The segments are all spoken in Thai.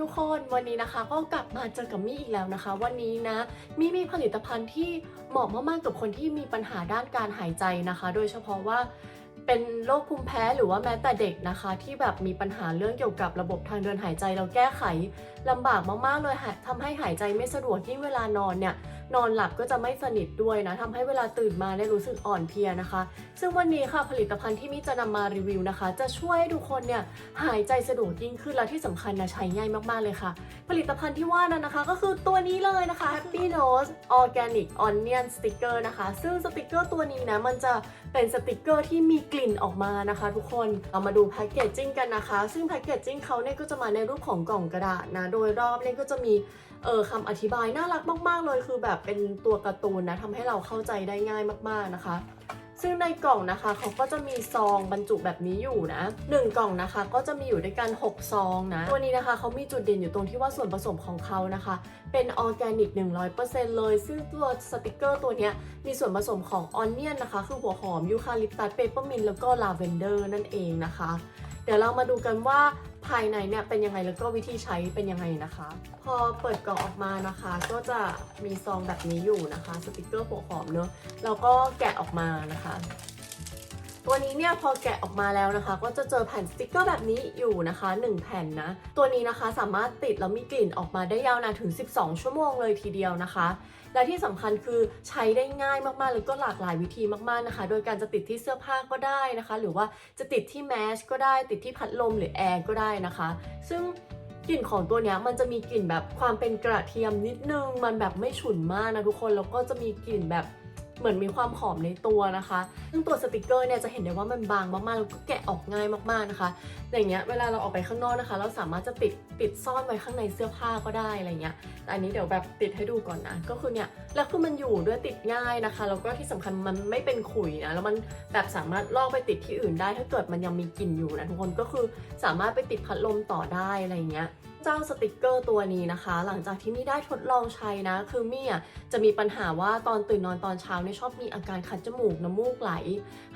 ทุกคนวันนี้นะคะ ก็กลับมาเจอกับมี่อีกแล้วนะคะ วันนี้นะมี่มีผลิตภัณฑ์ที่เหมาะมากๆกับคนที่มีปัญหาด้านการหายใจนะคะ โดยเฉพาะว่าเป็นโรคภูมิแพ้หรือว่าแม้แต่เด็กนะคะ ที่แบบมีปัญหาเรื่องเกี่ยวกับระบบทางเดินหายใจเราแก้ไขลำบากมากๆเลยทำให้หายใจไม่สะดวกยิ่งเวลานอนเนี่ย นอนหลับก็จะไม่สนิทด้วยนะทำให้เวลาตื่นมาเนี่ยรู้สึกอ่อนเพลียนะคะ ซึ่งวันนี้ค่ะผลิตภัณฑ์ที่มิจะนำมารีวิวนะคะ จะช่วยให้ทุกคนเนี่ยหายใจสะดวกยิ่งขึ้นและที่สำคัญนะใช้ง่ายมากๆเลยค่ะ ผลิตภัณฑ์ที่ว่านั้นนะคะ ก็คือตัวนี้เลยนะคะ Happy Nose Organic Onion Sticker นะคะ ซึ่งสติกเกอร์ตัวนี้นะมันจะเป็นสติกเกอร์ที่มีกลิ่นออกมานะคะ ทุกคนเรามาดูแพคเกจจิ้งกันนะคะ ซึ่งแพคเกจจิ้งเขาเนี่ยก็จะมาในรูปของกล่องกระดาษนะโดยรอบเนี่ยก็จะมีเออคำอธิบายน่ารักมาก ๆ เลยคือแบบเป็นตัวการ์ตูนนะทำให้เราเข้าใจได้ง่ายมากๆนะคะ ซึ่งในกล่องนะคะเขาก็จะมีซองบรรจุแบบนี้อยู่นะหนึ่งกล่องนะคะ ก็จะมีอยู่ด้วยกัน 6 ซองนะตัวนี้นะคะเขามีจุดเด่นอยู่ตรงที่ว่าส่วนผสมของเขานะคะ เป็นออร์แกนิก 100%เลย ซึ่งตัวสติกเกอร์ตัวนี้มีส่วนผสมของออนเนียนนะคะ คือหัวหอมยูคาลิปตัสเปเปอร์มินแล้วก็ลาเวนเดอร์นั่นเองนะคะเดี๋ยวเรามาดูกันว่าายในเนี่ยเป็นยังไงแล้วก็วิธีใช้เป็นยังไงนะคะ พอเปิดกล่องออกมานะคะ ก็จะมีซองแบบนี้อยู่นะคะ สติกเกอร์หัวหอมเนอะแล้วก็แกะออกมานะคะ ตัวนี้เนี่ยพอแกะออกมาแล้วนะคะ ก็จะเจอแผ่นสติกเกอร์แบบนี้อยู่นะคะ 1 แผ่นนะ ตัวนี้นะคะสามารถติดแล้วมีกลิ่นออกมาได้ยาวนานถึง 12 ชั่วโมงเลยทีเดียวนะคะ และที่สำคัญคือใช้ได้ง่ายมากๆแล้วก็หลากหลายวิธีมากๆนะคะ โดยการจะติดที่เสื้อผ้าก็ได้นะคะ หรือว่าจะติดที่แมสก็ได้ติดที่พัดลมหรือแอร์ก็ได้นะคะ ซึ่งกลิ่นของตัวนี้มันจะมีกลิ่นแบบความเป็นกระเทียมนิดนึง มันแบบไม่ฉุนมากนะทุกคน แล้วก็จะมีกลิ่นแบบ เหมือนมีความหอมในตัวนะคะซึ่งตัวสติกเกอร์เนี่ยจะเห็นได้ว่ามันบางมากๆแล้วก็แกะออกง่ายมากๆนะคะ อย่างเงี้ยเวลาเราออกไปข้างนอกนะคะ เราสามารถจะติดติดซ่อนไว้ข้างในเสื้อผ้าก็ได้อะไรเงี้ยแต่อันนี้เดี๋ยวแบบติดให้ดูก่อนนะก็คือเนี่ยแล้วคือมันอยู่ด้วยติดง่ายนะคะแล้วก็ที่สำคัญมันไม่เป็นขุยนะแล้วมันแบบสามารถลอกไปติดที่อื่นได้ ถ้าเกิดมันยังมีกลิ่นอยู่นะทุกคนก็คือสามารถไปติดพัดลมต่อได้อะไรเงี้ย เจ้าสติกเกอร์ตัวนี้นะคะ หลังจากที่มี่ได้ทดลองใช้นะ คือมี่อะจะมีปัญหาว่าตอนตื่นนอนตอนเช้าเนี่ยชอบมีอาการคัดจมูกน้ำมูกไหล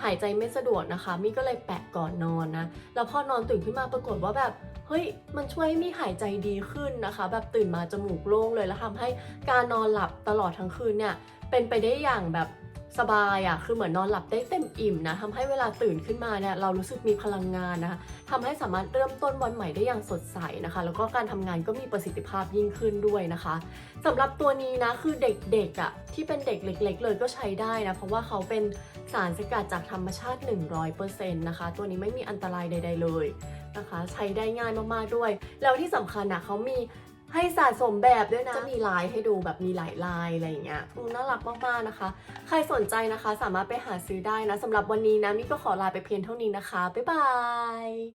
หายใจไม่สะดวกนะคะ มี่ก็เลยแปะก่อนนอนนะ แล้วพอนอนตื่นขึ้นมาปรากฏว่าแบบเฮ้ยมันช่วยให้มี่หายใจดีขึ้นนะคะ แบบตื่นมาจมูกโล่งเลยแล้วทำให้การนอนหลับตลอดทั้งคืนเนี่ยเป็นไปได้อย่างแบบ สบายอะ่ะคือเหมือนนอนหลับได้เต็มอิ่มนะทำให้เวลาตื่นขึ้นมาเนี่ยเรารู้สึกมีพลังงานนะคะทำให้สามารถเริ่มต้นวันใหม่ได้อย่างสดใสนะคะ แล้วก็การทำงานก็มีประสิทธิภาพยิ่งขึ้นด้วยนะคะสำหรับตัวนี้นะคือเด็กๆอะ่ะที่เป็นเด็กเล็ก ๆ เลยก็ใช้ได้นะเพราะว่าเขาเป็นสารสกัดจากธรรมชาติ 100%นะคะ ตัวนี้ไม่มีอันตรายใด ๆ เลยนะคะ ใช้ได้ง่ายมากๆด้วย แล้วที่สำคัญนะเขามี ให้สะสมแบบด้วยนะ จะมีลายให้ดูแบบมีหลายลายอะไรอย่างเงี้ยน่ารักมากๆนะคะ ใครสนใจนะคะสามารถไปหาซื้อได้นะสำหรับวันนี้นะมิก็ขอลาไปเพียงเท่านี้นะคะ บ๊ายบาย